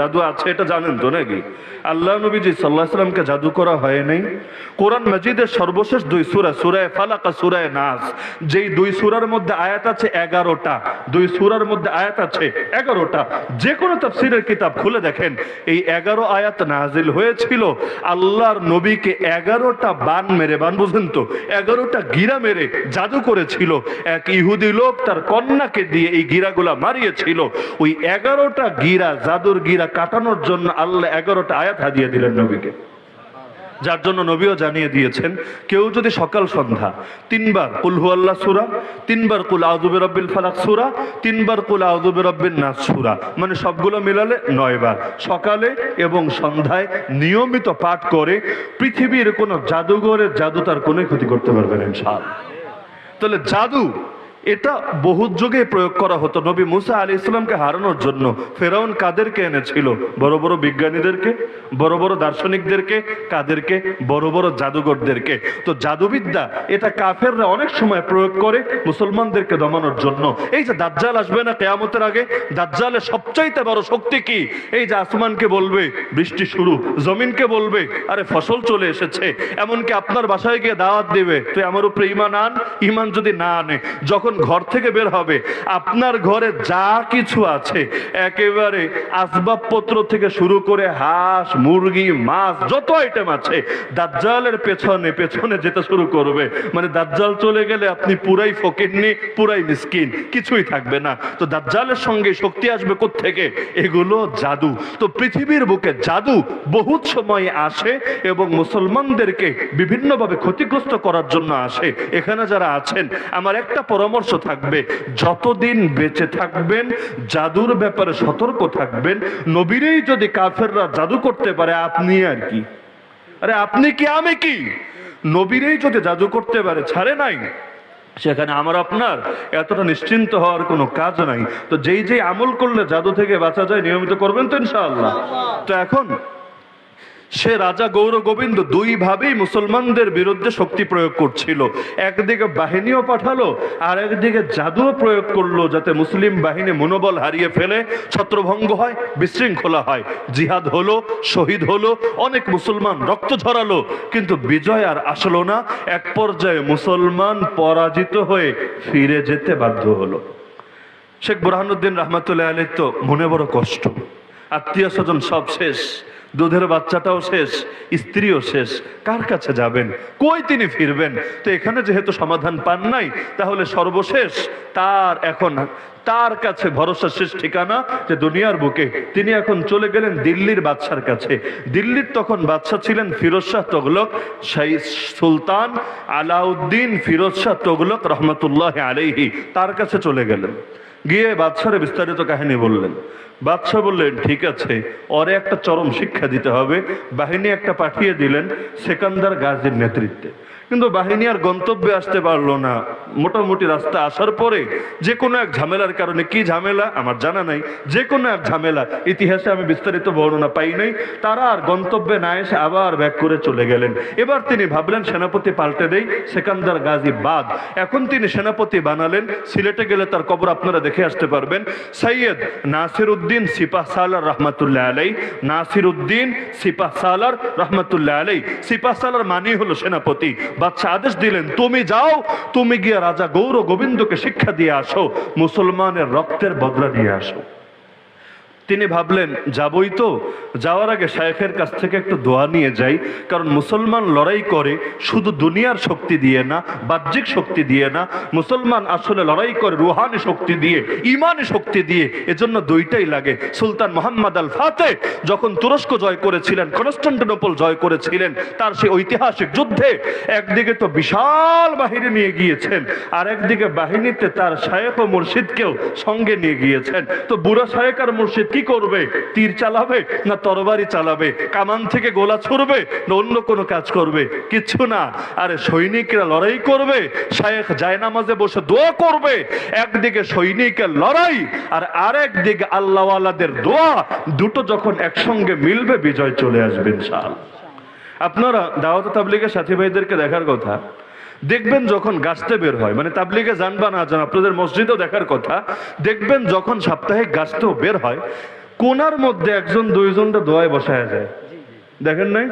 জাদু আছে, এটা জানেন তো নাকি? আল্লাহ নবীজি সাল্লাহ সাল্লামকে জাদু করা হয় নাই। কোরআন মজিদের সর্বশেষ দুই সুরা সুরায় ফালাকা সুরায় নাস। যেই দুই সুরার মধ্যে আয়াত আছে এগারোটা, দুই সুরার মধ্যে আয়াত আছে এগারোটা। যে কোনো তাফসিরের কিতাব খুলে দেখেন, এই এগারো আয়াত নাজিল হয়েছিল আল্লাহর নবীকে এগারোটা বান মেরে, বান বুঝেন তো, এগারোটা গিরা মেরে জাদু করেছিল। এক ইহুদি লোক তার কন্যাকে দিয়ে এই গিরাগুলা মারিয়েছিল। ওই এগারোটা গিরা, জাদুর গিরা কাটানোর জন্য আল্লাহ এগারোটা আয়াত হাদিয়ে দিলেন নবীকে। যার জন্য নবীও জানিয়ে দিয়েছেন, কেউ যদি সকাল সন্ধ্যা, তিনবার কুল আল্লাহ সুরা, তিনবার কুল আউজুবে রব্বিল ফালাক সুরা, তিনবার কুল আউজুবে রব্বিন নাস সুরা মানে সবগুলো মিলালে নয়বার। সকালে এবং সন্ধ্যায় নিয়মিত পাঠ করে পৃথিবীর কোনো জাদুঘরের জাদু তার কোনো ক্ষতি করতে পারবে না, ইনশাআল্লাহ। তাহলে জাদু এটা বহুত যুগে প্রয়োগ করা হতো। নবী মুসা আলী ইসলামকে হারানোর জন্য ফেরাউন কাদেরকে এনেছিল? বড় বড় বিজ্ঞানীদেরকে, বড় বড় দার্শনিকদেরকে, কাদেরকে, বড় বড় জাদুঘরদেরকে। তো জাদুবিদ্যা এটা কাফেররা অনেক সময় প্রয়োগ করে মুসলমানদেরকে দমানোর জন্য। এই যে দাজ্জাল আসবে না কেয়ামতের আগে, দাজ্জালের সবচাইতে বড় শক্তি কি? এই যে আসমানকে বলবে, বৃষ্টি শুরু, জমিনকে বলবে, আরে ফসল চলে এসেছে। এমনকি আপনার বাসায় গিয়ে দাওয়াত দিবে, তুই আমার উপরে ইমান আন ইমান যদি না আনে, যখন ঘর থেকে বের হবে। আপনার ঘরে যা কিছু আছে, একেবারে আসবাবপত্র থেকে শুরু করে হাঁস, মুরগি, মাছ, যত আইটেম আছে, দাজ্জালের পেছনে পেছনে যেতে শুরু করবে। মানে দাজ্জাল চলে গেলে আপনি পুরাই ফকিরনি পুরাই মিসকিন, কিছুই থাকবে না। তো দাজ্জালের সঙ্গে শক্তি আসবে থেকে এগুলো জাদু। তো পৃথিবীর বুকে জাদু বহুত সময় আসে এবং মুসলমানদেরকে বিভিন্নভাবে ক্ষতিগ্রস্ত করার জন্য আসে। এখানে যারা আছেন, আমার একটা পরামর্শ থাকবে, যতদিন বেঁচে থাকবেন, জাদুর ব্যাপারে সতর্ক থাকবেন, নবীরেই যদি কাফেররা জাদু করতে পারে, আপনি আর কি? আরে আপনি কি, আমি কি? নবীরেই যদি জাদু করতে পারে, ছাড়ে নাই? সেখানে আমার, আপনার, এতটা নিশ্চিন্ত হওয়ার কোনো কাজ নাই। তো যেই যেই আমল করলে জাদু থেকে বাঁচা যায়, নিয়মিত করবেন তো ইনশাআল্লাহ। তো এখন সে রাজা গৌর গোবিন্দ দুইভাবেই মুসলমানদের বিরুদ্ধে শক্তি প্রয়োগ করছিল। একদিকে বাহিনীও পাঠালো, আর একদিকে জাদুও প্রয়োগ করল যাতে মুসলিম বাহিনী মনোবল হারিয়ে ফেলে, ছত্রভঙ্গ হয়, বিশৃঙ্খলা হয়। জিহাদ হলো, শহীদ হলো, অনেক মুসলমান রক্ত ঝরালো, কিন্তু বিজয় আর আসলো না। এক পর্যায়ে মুসলমান পরাজিত হয়ে ফিরে যেতে বাধ্য হলো। শেখ বুরহানুদ্দিন রহমতুল্লাহ আলীর তো মনে বড় কষ্ট। আত্মীয় স্বজন সব শেষ। দুধের বাচ্চাটাও শেষ, স্ত্রীও শেষ। কার কাছে যাবেন? কই তিনি ফিরবেন? তো এখানে যেহেতু সমাধান পান নাই, তাহলে সর্বশেষ তার এখন তার কাছে ভরসা শেষ ঠিকানা যে দুনিয়ার বুকে। তিনি এখন চলে গেলেন দিল্লির বাদশার কাছে। দিল্লির তখন বাদশা ছিলেন ফিরোজ শাহ তগলক শাহী সুলতান আলাউদ্দিন ফিরোজ শাহ তগলক রহমতুল্লাহ আলাইহি তার কাছে চলে গেলেন। গিয়ে বাদশারে বিস্তারিত কাহিনী বললেন। বাদশাহ বললেন, ঠিক আছে ওরে একটা চরম শিক্ষা দিতে হবে। বাহিনী একটা পাঠিয়ে দিলেন সেকান্দার গাজীর নেতৃত্বে। কিন্তু বাহিনী আর গন্তব্যে আসতে পারল না। মোটামুটি রাস্তা আসার পরে যে কোনো এক ঝামেলার কারণে, কি ঝামেলা? আমার জানা নাই। যে কোনো এক ঝামেলা। ইতিহাসে আমি বিস্তারিত বর্ণনা পাই নাই। তারা আর গন্তব্যে না এসে আবার ব্যাক করে চলে গেলেন। এবার তিনি ভাবলেন, সেনাপতি পাল্টে দেই, সেকান্দার গাজী বাদ। এখন তিনি সেনাপতি বানালেন। সিলেটে গেলে তার কবর আপনারা দেখে আসতে পারবেন। সৈয়দ নাসির উদ্দিন সিপাহ সালার রহমতুল্লাহ আলাই নাসির উদ্দিন সিপাহ সালার রহমতুল্লাহ আলাই সিপাহ সালার মানি হলো সেনাপতি। বাদশাহ আদেশ দিলেন, তুমি যাও, তুমি গিয়ে রাজা গৌর গোবিন্দকে শিক্ষা দিয়ে আসো, মুসলমানের রক্তের বদলা দিয়ে আসো। তিনি ভাবলেন, যাবই তো। যাওয়ার আগে শায়েখের কাছ থেকে একটু দোয়া নিয়ে যাই। কারণ মুসলমান লড়াই করে শুধু দুনিয়ার শক্তি দিয়ে না, বাহ্যিক শক্তি দিয়ে না, মুসলমান আসলে লড়াই করে রুহানি শক্তি দিয়ে, ইমানি শক্তি দিয়ে, এজন্য দুইটাই লাগে। সুলতান মোহাম্মদ আল ফাতে যখন তুরস্ক জয় করেছিলেন, কনস্টান্টিনোপল জয় করেছিলেন, তার সেই ঐতিহাসিক যুদ্ধে একদিকে তো বিশাল বাহিনী নিয়ে গিয়েছেন আর একদিকে বাহিনীতে তার শায়েখ ও মুর্শিদকেও সঙ্গে নিয়ে গিয়েছেন। তো বুড়া শায়েক আর মুর্শিদ কি করবে? তীর চালাবে না তরবারি চালাবে? কামান থেকে গোলা ছুড়বে না অন্য কোনো কাজ করবে? কিচ্ছু না। আরে সৈনিকরা লড়াই করবে, শায়েখ জায়নামাজে বসে দোয়া করবে। একদিকে সৈনিকের লড়াই আর আরেক দিকে আল্লাহওয়ালাদের দোয়া। দুটো যখন একসঙ্গে মিলবে, বিজয় চলে আসবে ইনশাআল্লাহ। আপনারা দাওয়াত তাবলিগের সাথী ভাইদেরকে দেখার কথা। দেখবেন যখন গাছতে বের হয় মানে তাবলিগে জানবা না জান, আপনাদের মসজিদেও দেখার কথা, দেখবেন যখন সাপ্তাহিক গাছতেও বের হয়, কোনার মধ্যে একজন, দুইজনটা দোয়ায় বসায় যায়। দেখেন নাই?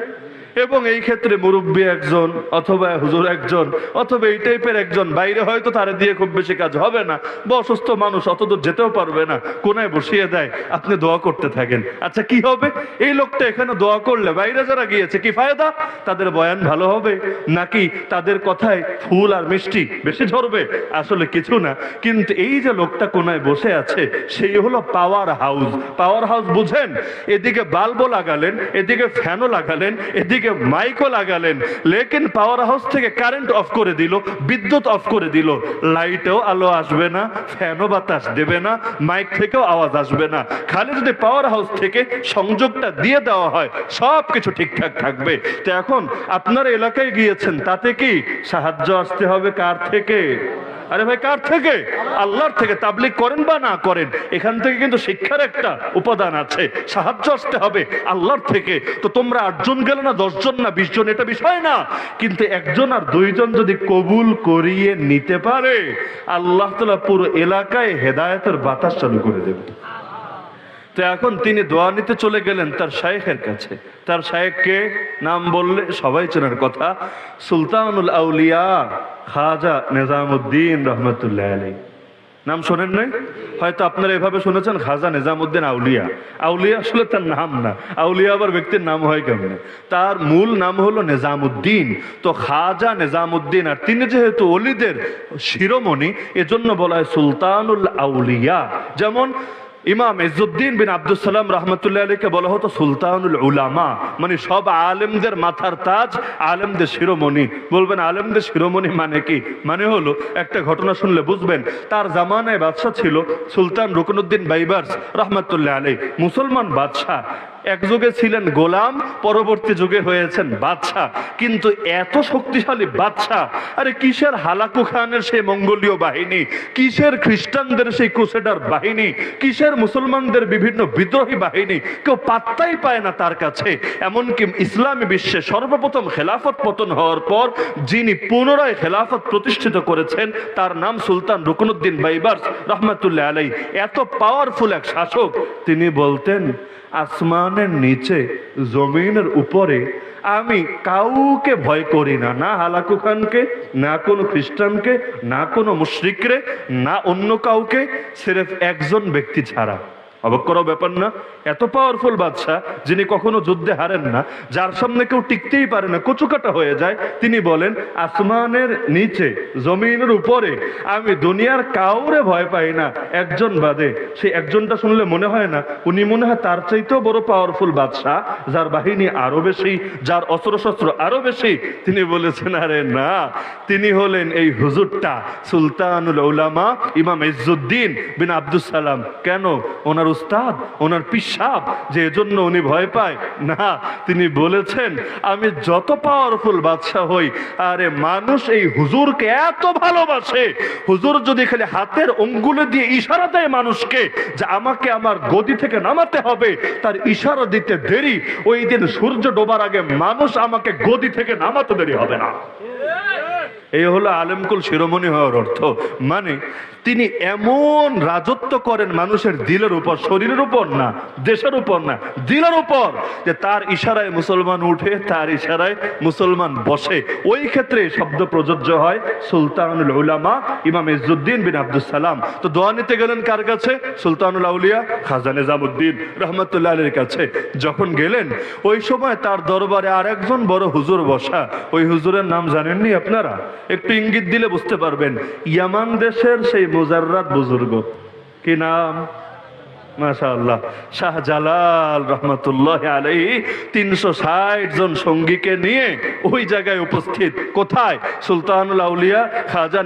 এবং এই ক্ষেত্রে মুরব্বী একজন অথবা হুজুর একজন অথবা এই টাইপের একজন, বাইরে হয়তো তারা দিয়ে খুব বেশি কাজ হবে না। বা অসুস্থ মানুষ অতদূর যেতেও পারবে না, কোনায় বসিয়ে দেয়, আপনি দোয়া করতে থাকেন। আচ্ছা কি হবে? এই লোকটা এখানে দোয়া করলে বাইরে যারা গিয়েছে, কি ফায়দা? তাদের বয়ান ভালো হবে, নাকি তাদের কথায় ফুল আর মিষ্টি বেশি ঝরবে? আসলে কিছু না, কিন্তু এই যে লোকটা কোনায় বসে আছে, সেই হলো পাওয়ার হাউস পাওয়ার হাউস বুঝেন? এদিকে বাল্বও লাগালেন, এদিকে ফ্যানও লাগালেন, এদিকে মাইকও লাগালেন, লেকিন পাওয়ার হাউস থেকে কারেন্ট অফ করে দিল, বিদ্যুৎ অফ করে দিল। লাইটেও আলো আসবে না ফ্যানও বাতাস দেবে না মাইক থেকেও আওয়াজ আসবে না। খালি যদি পাওয়ার হাউস থেকে সংযোগটা দিয়ে দেওয়া হয়, সব কিছু ঠিকঠাক থাকবে। তো এখন আপনার এলাকায় গিয়েছেন, তাতে কি সাহায্য আসতে হবে কার থেকে? আরে ভাই, কার থেকে? আল্লাহর থেকে। তাবলিক করেন বা না করেন, এখান থেকে কিন্তু শিক্ষার একটা উপাদান আছে। সাহায্য আসতে হবে আল্লাহর থেকে। তো তোমরা আটজন গেলে না, দশজন না বিশ জন এটা বিষয় না। কিন্তু একজন আর দুইজন যদি কবুল করিয়ে নিতে পারে, আল্লাহ তালা পুরো এলাকায় হেদায়তের বাতাস চালু করে দেবে। তো এখন তিনি দোয়া নিতে চলে গেলেন তার শায়েখের কাছে। তার শায়েখকে নাম বললে সবাই চেনার কথা, সুলতানুল আউলিয়া খাজা নিজামুদ্দিন রহমতুল্লাহ আলী নাম শোনেন নাই? হয়তো আপনারা এভাবে শুনেছেন, খাজা নিজামুদ্দিন আউলিয়া। আউলিয়া আসলে তার নাম না। আউলিয়া আবার ব্যক্তির নাম হয় কেমনে? তার মূল নাম হলো নিজামুদ্দিন। তো খাজা নিজামুদ্দিন আর তিনি যেহেতু অলিদের শিরোমণি, এজন্য বলা হয় সুলতানুল আউলিয়া। যেমন ইমাম ইজুদ্দিন বিন আব্দুল সালাম রহমতুল্লাহ আলীকে বলা হতো সুলতানুল উলামা। মানে সব আলেমদের মাথার তাজ, আলেমদের শিরোমণি। বলবেন আলেমদের শিরোমণি মানে কি? মানে হলো একটা ঘটনা শুনলে বুঝবেন, তার জামানায় বাদশাহ ছিল সুলতান রুকনুদ্দিন বাইবার্স রহমতুল্লাহ আলী মুসলমান বাদশাহ। এক যুগে ছিলেন গোলাম, পরবর্তী যুগে হয়েছেন বাদশাহ। কিন্তু এত শক্তিশালী বাদশাহ, আরে কিসের হালাকু খানের সেই মঙ্গোলীয় বাহিনী, কিসের খ্রিস্টানদের সেই ক্রুসেডার বাহিনী, কিসের মুসলমানদের বিভিন্ন বিদ্রোহী বাহিনী, কেউ পাত্তাই পায় না তার কাছে। এমনকি ইসলামী বিশ্বে সর্বপ্রথম খেলাফত পতন হওয়ার পর যিনি পুনরায় খেলাফত প্রতিষ্ঠিত করেছেন, তার নাম সুলতান রুকনুদ্দিন বাইবার্স রহমতুল্লাহ আলাই এত পাওয়ারফুল এক শাসক, তিনি বলতেন আসমানের নিচে, জমিনের উপরে, আমি কাউকে ভয় করি না না হালাকু খানকে না কোনো খ্রিস্টানকে, না কোনো মুশ্রিকরে, না অন্য কাউকে, সিরেফ একজন ব্যক্তি ছাড়া। অবাক করার ব্যাপার না। এত পাওয়ারফুল বাদশাহ, যিনি কখনো যুদ্ধে হারেন না, যার সামনে কেউ টিকতেই পারে না, কচুকাটা হয়ে যায়। তিনি বলেন, আসমানের নিচে, জমিনের উপরে, আমি দুনিয়ার কাউরে ভয় পাই না। একজন বাদে। সেই একজনটা শুনলে মনে হয় না, উনি মনে হয় তার চাইতেও বড় পাওয়ারফুল বাদশাহ, যার বাহিনী আরও বেশি, যার অস্ত্রশস্ত্র আরও বেশি। তিনি বলেছেন, আরে না। তিনি হলেন এই হুজুরটা, সুলতানুল উলামা ইমাম ইজুদ্দিন বিন আব্দুল সালাম। কেন? ওনার উস্তাদ ওনার পিসাব, যে এজন্য উনি ভয় পায়। না, তিনি বলেছেন, আমি যত পাওয়ারফুল বাদশাহ হই, আরে মানুষ এই হুজুরকে এত ভালোবাসে। হুজুর যদি খালি হাতের অঙ্গুলে দিয়ে ইশারা দেয় মানুষকে, যে আমাকে আমার গদি থেকে নামাতে হবে, তার ইশারা দিতে দেরি। ওই দিন সূর্য ডোবার আগে মানুষ আমাকে গদি থেকে নামাতে দেরি হবে না। এই হলো আলেমকুল শিরোমণি হওয়ার অর্থ। মানে তিনি এমন রাজত্ব করেন মানুষের দিলের উপর, শরীরের উপর না, দেশের উপর না, দিলের উপর, যে তার ইশারায় মুসলমান উঠে, তার ইশারায় মুসলমান বসে। ওই ক্ষেত্রে শব্দ প্রযোজ্য হয় সুলতানুল উলামা, ইমাম ইজুদ্দিন বিন আব্দুল সালাম। তো দোয়া নিতে গেলেন কার কাছে? সুলতানুল আউলিয়া, খাজা নিজামুদ্দিন রহমতুল্লাহ কাছে। যখন গেলেন, ওই সময় তার দরবারে আর একজন বড় হুজুর বসা। ওই হুজুরের নাম জানেননি আপনারা? একটু ইঙ্গিত দিলে বুঝতে পারবেন। ইয়ামান দেশের সেই মুজাররাত বুজুর্গ। কি নাম? মাশাআল্লাহ। শাহজালাল জন সঙ্গীকে নিয়ে ওই জায়গায় উপস্থিত। কোথায়? সুলতানুল আউলিয়া, খাজা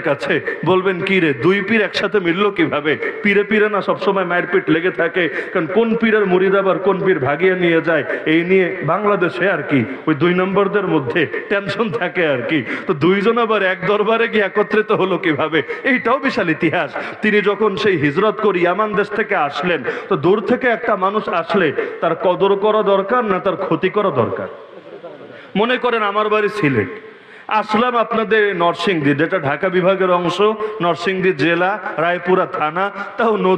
কাছে। বলবেন, কি রে, দুই পীর একসাথে মিললো কীভাবে? পীরে পীরে না মায়ের পিঠ লেগে থাকে? কারণ কোন পীরের মুরিদ আবার কোন পীর ভাগিয়ে নিয়ে যায়? এই নিয়ে বাংলাদেশে আর কি, ওই দুই নম্বরদের মধ্যে টেনশন থাকে আর কি। তো দুইজন আবার এক দরবারে গিয়ে একত্রিত হলো কীভাবে? এইটাও বিশাল ইতিহাস। তিনি যখন সেই হিজরত করি, এমন দেশ থেকে আসলেন, তো দূর থেকে একটা মানুষ আসলে তার কদর করা দরকার না তার ক্ষতি করা দরকার? মনে করেন আমার বাড়ি সিলেট। আসলাম আপনাদের নরসিংদী, যেটা ঢাকা বিভাগের অংশ, নরসিংদী জেলা, রায়পুরা থানা, তাও নদী